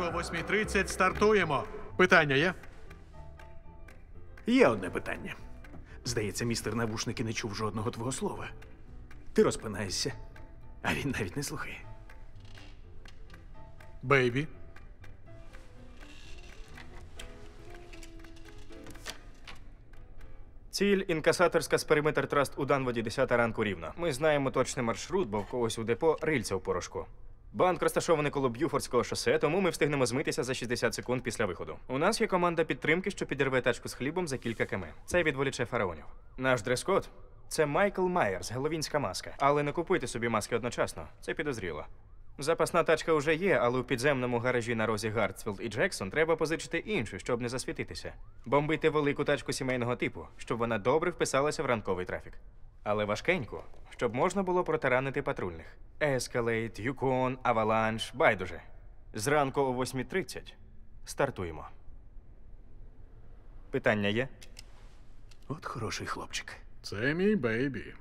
Зранку о 8.30 стартуємо. Питання є? Є одне питання. Здається, містер навушники не чув жодного твого слова. Ти розпинаєшся, а він навіть не слухає. Бейбі. Ціль інкасаторська з периметр траст у Данводі 10 ранку рівно. Ми знаємо точний маршрут, бо в когось у депо рильця у порошку. Банк розташований коло Б'юфордського шосе, тому ми встигнемо змитися за 60 секунд після виходу. У нас є команда підтримки, що підірве тачку з хлібом за кілька км. Це відволіче фараонів. Наш дрес-код – це Майкл Майерс, геловінська маска. Але не купуйте собі маски одночасно. Це підозріло. Запасна тачка вже є, але у підземному гаражі на розі Гартсфілд і Джексон треба позичити іншу, щоб не засвітитися. Бомбити велику тачку сімейного типу, щоб вона добре вписалася в ранковий трафік. Але важкеньку, щоб можна було протаранити патрульних. Ескалейт, Юкон, Аваланш, байдуже. Зранку о 8.30 стартуємо. Питання є? От хороший хлопчик. Це мій бейбі.